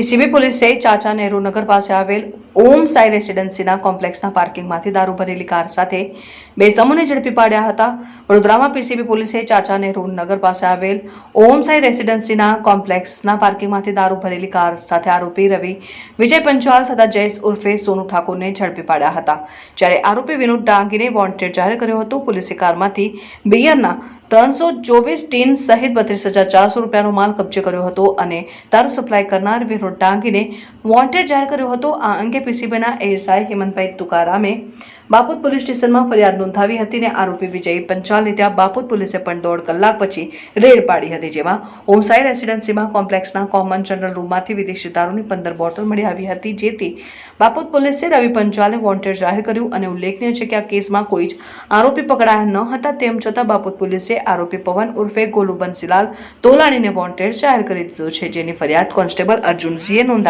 PCB પોલીસે ચાચા નહેરુ પાસે આવેલ ઓમ સાઈ રેસિડેન્સીના કોમ્પ્લેક્સના પાર્કિંગમાંથી દારૂ ભરેલી કાર સાથે બે સમૂહને ઝડપી પાડ્યા હતા. વડોદરામાં પીસીબી પોલીસે ચાચા નહેરુ નગર પાસે આવેલ ઓમ સાઈ રેસિડેન્સીના કોમ્પ્લેક્સના પાર્કિંગમાંથી દારૂ ભરેલી કાર સાથે આરોપી રવિ વિજય પંચાલ તથા જયેશ ઉર્ફે સોનુ ઠાકોરને ઝડપી પાડ્યા હતા. જ્યારે આરોપી વિનોદ ડાંગીને વોન્ટેડ જાહેર કર્યો હતો, પોલીસે કારમાંથી બિયરના ત્રણસો ચોવીસ ટીન સહિત બત્રીસ હજાર ચારસો રૂપિયાનો માલ કબજે કર્યો હતો અને દારૂ સપ્લાય કરનાર વિનોદ ડાંગીને વોન્ટેડ જાહેર કર્યો હતો. આ અંગે પીસીબીના એએસઆઈ હેમંતભાઈ તુકારામે બાપુત પોલીસ સ્ટેશનમાં ફરિયાદ નોંધાવી હતી અને આરોપી વિજય પંચાલને ત્યાં બાપુત પોલીસે પણ દોઢ કલાક પછી રેડ પાડી હતી, જેમાં ઓમસાઈ રેસિડેન્સીમાં કોમ્પ્લેક્સના કોમન જનરલ રૂમમાંથી વિદેશી દારૂની પંદર બોટલ મળી આવી હતી, જેથી બાપુત પોલીસે રવિ પંચાલને વોન્ટેડ જાહેર કર્યું અને ઉલ્લેખનીય છે કે આ કેસમાં કોઈ જ આરોપી પકડાયા ન હતા. તેમ છતાં બાપુત પોલીસે આરોપી પવન ઉર્ફે ગોલુ બંસીલાલ તોલાણીને વોન્ટેડ જાહેર કરી દીધો છે. જેની ફરિયાદ કોન્સ્ટેબલ અર્જુનસિંહે નોંધાવી